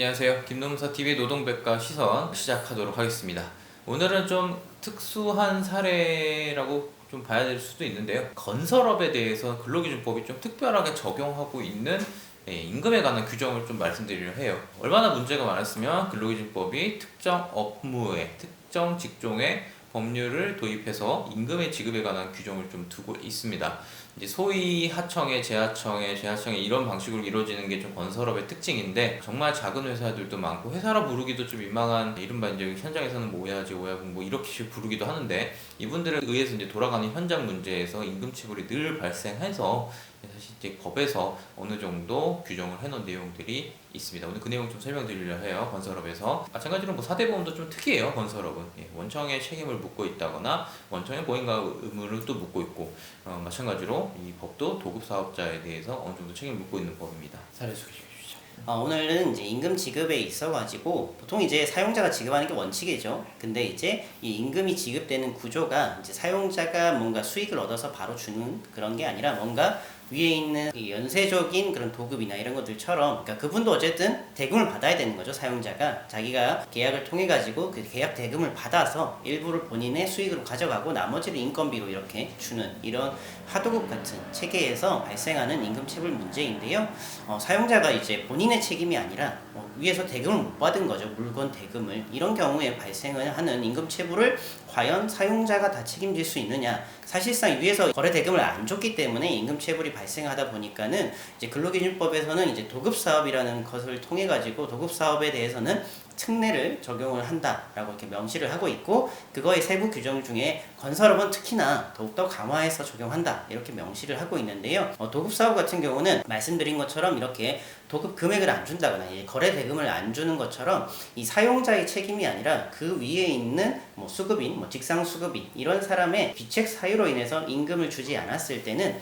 안녕하세요. 김노무사TV 노동백과 시선 시작하도록 하겠습니다. 오늘은 좀 특수한 사례라고 좀 봐야 될 수도 있는데요. 건설업에 대해서 근로기준법이 좀 특별하게 적용하고 있는 예, 임금에 관한 규정을 좀 말씀드리려 해요. 얼마나 문제가 많았으면 근로기준법이 특정 업무에 특정 직종에 법률을 도입해서 임금의 지급에 관한 규정을 좀 두고 있습니다. 이제 소위 하청에 재하청에 재하청에 이런 방식으로 이루어지는 게 좀 건설업의 특징인데 정말 작은 회사들도 많고 회사라 부르기도 좀 민망한 이른바 이제 현장에서는 뭐 오야지 오야분 뭐 이렇게 부르기도 하는데 이분들에 의해서 이제 돌아가는 현장 문제에서 임금 체불이 늘 발생해서 사실 이제 법에서 어느 정도 규정을 해놓은 내용들이 있습니다. 오늘 그 내용 좀 설명드리려 해요. 건설업에서 마찬가지로 뭐 사대보험도 좀 특이해요. 건설업은 예, 원청의 책임을 묻고 있다거나 원청의 보행과 의무를 또 묻고 있고 어, 마찬가지로 이 법도 도급 사업자에 대해서 어느 정도 책임 을 묻고 있는 법입니다. 사례 소개해 주시죠. 어, 오늘은 이제 임금 지급에 있어가지고 보통 이제 사용자가 지급하는 게 원칙이죠. 근데 이제 이 임금이 지급되는 구조가 이제 사용자가 뭔가 수익을 얻어서 바로 주는 그런 게 아니라 뭔가 위에 있는 이 연쇄적인 그런 도급이나 이런 것들처럼 그러니까 그분도 어쨌든 대금을 받아야 되는 거죠 사용자가. 자기가 계약을 통해 가지고 그 계약 대금을 받아서 일부를 본인의 수익으로 가져가고 나머지를 인건비로 이렇게 주는 이런 하도급 같은 체계에서 발생하는 임금 체불 문제인데요. 어, 사용자가 이제 본인의 책임이 아니라 어, 위에서 대금을 못 받은 거죠. 물건 대금을. 이런 경우에 발생을 하는 임금 체불을 과연 사용자가 다 책임질 수 있느냐. 사실상 위에서 거래 대금을 안 줬기 때문에 임금 체불이 발생하다 보니까는 이제 근로기준법에서는 이제 도급 사업이라는 것을 통해 가지고 도급 사업에 대해서는 특례를 적용을 한다라고 이렇게 명시를 하고 있고 그거의 세부 규정 중에 건설업은 특히나 더욱더 강화해서 적용한다 이렇게 명시를 하고 있는데요. 어, 도급 사업 같은 경우는 말씀드린 것처럼 이렇게 도급 금액을 안 준다거나 이 거래 대금을 안 주는 것처럼 이 사용자의 책임이 아니라 그 위에 있는 뭐 수급인, 뭐 직상 수급인 이런 사람의 귀책 사유로 인해서 임금을 주지 않았을 때는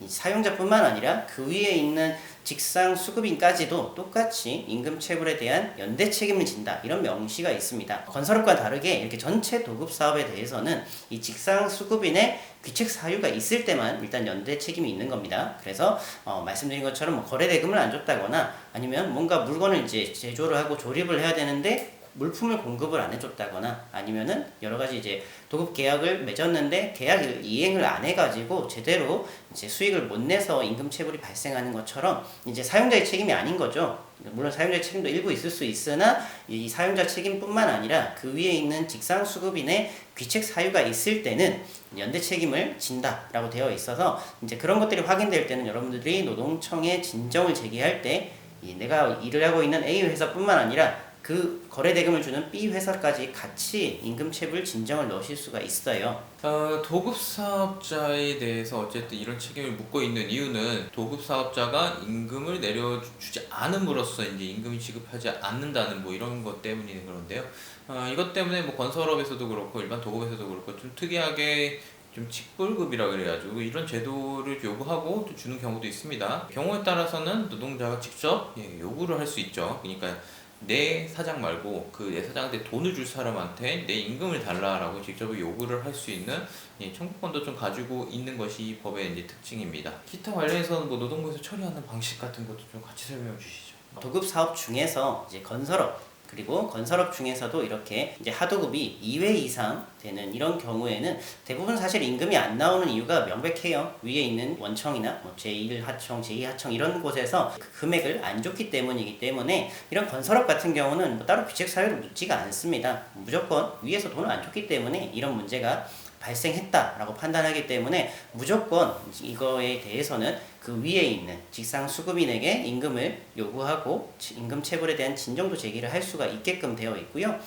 이 사용자뿐만 아니라 그 위에 있는 직상 수급인까지도 똑같이 임금 체불에 대한 연대 책임을 진다 이런 명시가 있습니다. 건설업과 다르게 이렇게 전체 도급 사업에 대해서는 이 직상 수급인의 귀책 사유가 있을 때만 일단 연대 책임이 있는 겁니다. 그래서 어, 말씀드린 것처럼 뭐 거래 대금을 안 줬다거나 아니면 뭔가 물건을 이제 제조를 하고 조립을 해야 되는데 물품을 공급을 안 해줬다거나 아니면은 여러 가지 이제 도급 계약을 맺었는데 계약을 이행을 안 해가지고 제대로 이제 수익을 못 내서 임금 체불이 발생하는 것처럼 이제 사용자의 책임이 아닌 거죠. 물론 사용자의 책임도 일부 있을 수 있으나 이 사용자 책임뿐만 아니라 그 위에 있는 직상 수급인의 귀책 사유가 있을 때는 연대 책임을 진다라고 되어 있어서 이제 그런 것들이 확인될 때는 여러분들이 노동청에 진정을 제기할 때이 내가 일을 하고 있는 A 회사뿐만 아니라 그 거래 대금을 주는 B 회사까지 같이 임금 체불 진정을 넣으실 수가 있어요. 어, 도급 사업자에 대해서 어쨌든 이런 책임을 묻고 있는 이유는 도급 사업자가 임금을 내려주지 않음으로써 이제 임금이 지급하지 않는다는 뭐 이런 것 때문이 그런데요. 어, 이것 때문에 뭐 건설업에서도 그렇고 일반 도급에서도 그렇고 좀 특이하게 좀 직불급이라 그래가지고 이런 제도를 요구하고 또 주는 경우도 있습니다. 경우에 따라서는 노동자가 직접 예, 요구를 할 수 있죠. 그러니까 내 사장 말고 그 내 사장한테 돈을 줄 사람한테 내 임금을 달라라고 직접 요구를 할 수 있는 예, 청구권도 좀 가지고 있는 것이 이 법의 이제 특징입니다. 기타 관련해서는 뭐 노동부에서 처리하는 방식 같은 것도 좀 같이 설명해 주시죠. 도급 사업 중에서 이제 건설업 그리고 건설업 중에서도 이렇게 이제 하도급이 2회 이상 되는 이런 경우에는 대부분 사실 임금이 안 나오는 이유가 명백해요. 위에 있는 원청이나 뭐 제1하청, 제2하청 이런 곳에서 그 금액을 안 줬기 때문이기 때문에 이런 건설업 같은 경우는 뭐 따로 귀책 사유를 묻지가 않습니다. 무조건 위에서 돈을 안 줬기 때문에 이런 문제가 발생했다라고 판단하기 때문에 무조건 이거에 대해서는 그 위에 있는 직상 수급인에게 임금을 요구하고 임금 체불에 대한 진정도 제기를 할 수가 있게끔 되어 있고요.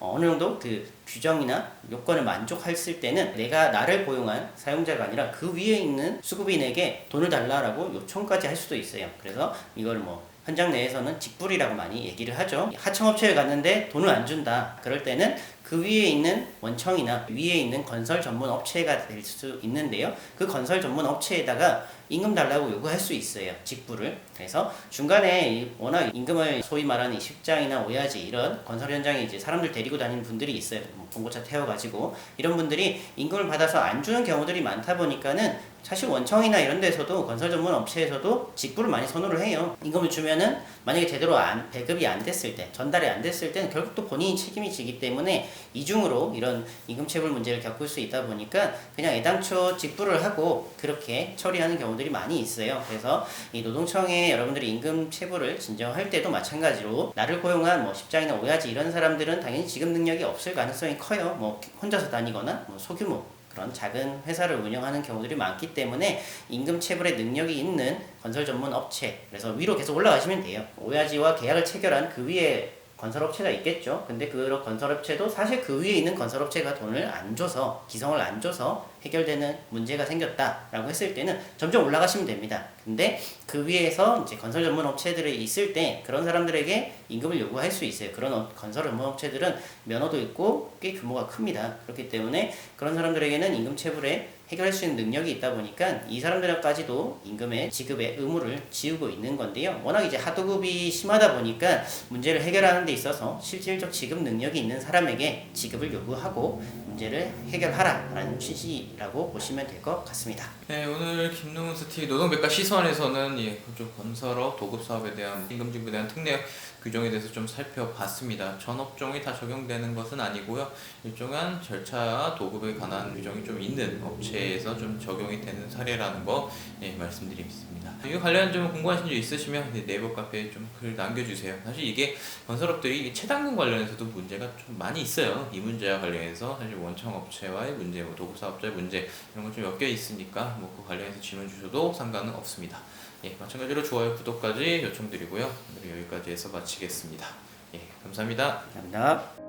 어, 어느 정도 그 규정이나 요건을 만족했을 때는 내가 나를 고용한 사용자가 아니라 그 위에 있는 수급인에게 돈을 달라라고 요청까지 할 수도 있어요. 그래서 이걸 뭐 현장 내에서는 직불이라고 많이 얘기를 하죠. 하청업체에 갔는데 돈을 안 준다. 그럴 때는 그 위에 있는 원청이나 위에 있는 건설 전문 업체가 될 수 있는데요. 그 건설 전문 업체에다가 임금 달라고 요구할 수 있어요. 직부를. 그래서 중간에 이 워낙 임금을 소위 말하는 이 식장이나 오야지 이런 건설 현장에 이제 사람들 데리고 다니는 분들이 있어요. 뭐 봉고차 태워가지고 이런 분들이 임금을 받아서 안 주는 경우들이 많다 보니까는 사실 원청이나 이런 데서도 건설 전문 업체에서도 직부를 많이 선호를 해요. 임금을 주면은 만약에 제대로 안, 배급이 안 됐을 때, 전달이 안 됐을 때는 결국 또 본인이 책임이 지기 때문에 이중으로 이런 임금 체불 문제를 겪을 수 있다 보니까 그냥 애당초 직부를 하고 그렇게 처리하는 경우 들이 많이 있어요. 그래서 이 노동청에 여러분들이 임금 체불을 진정할 때도 마찬가지로 나를 고용한 뭐 십장이나 오야지 이런 사람들은 당연히 지급 능력이 없을 가능성이 커요. 뭐 혼자서 다니거나 뭐 소규모 그런 작은 회사를 운영하는 경우들이 많기 때문에 임금 체불의 능력이 있는 건설 전문 업체 그래서 위로 계속 올라가시면 돼요. 오야지와 계약을 체결한 그 위에 건설업체가 있겠죠. 근데 그 건설업체도 사실 그 위에 있는 건설업체가 돈을 안 줘서 기성을 안 줘서 해결되는 문제가 생겼다라고 했을 때는 점점 올라가시면 됩니다. 근데 그 위에서 이제 건설 전문 업체들이 있을 때 그런 사람들에게 임금을 요구할 수 있어요. 그런 업- 건설 전문 업체들은 면허도 있고 꽤 규모가 큽니다. 그렇기 때문에 그런 사람들에게는 임금 체불에 해결할 수 있는 능력이 있다 보니까 이 사람들까지도 임금의 지급의 의무를 지우고 있는 건데요. 워낙 이제 하도급이 심하다 보니까 문제를 해결하는 데 있어서 실질적 지급 능력이 있는 사람에게 지급을 요구하고 문제를 해결하라라는 취지라고 보시면 될 것 같습니다. 네, 오늘 김동훈스 TV 노동백과 시선에서는 예, 좀 건설업 도급 사업에 대한 임금 지급에 대한 특례 규정에 대해서 좀 살펴봤습니다. 전 업종이 다 적용되는 것은 아니고요. 일정한 절차 도급에 관한 규정이 좀 있는 업체에서 좀 적용이 되는 사례라는 거 예, 말씀드리겠습니다. 이 관련 좀 궁금하신 점 있으시면 네, 네이버 카페에 좀 글 남겨주세요. 사실 이게 건설업들이 이 체당금 관련해서도 문제가 좀 많이 있어요. 이 문제와 관련해서 사실 원청 업체와의 문제, 뭐 도급 사업자의 문제 이런 거좀 엮여 있으니까 뭐 그 관련해서 질문 주셔도 상관은 없습니다. 예, 마찬가지로 좋아요, 구독까지 요청드리고요. 여기까지 해서 마치겠습니다. 예, 감사합니다. 감사합니다.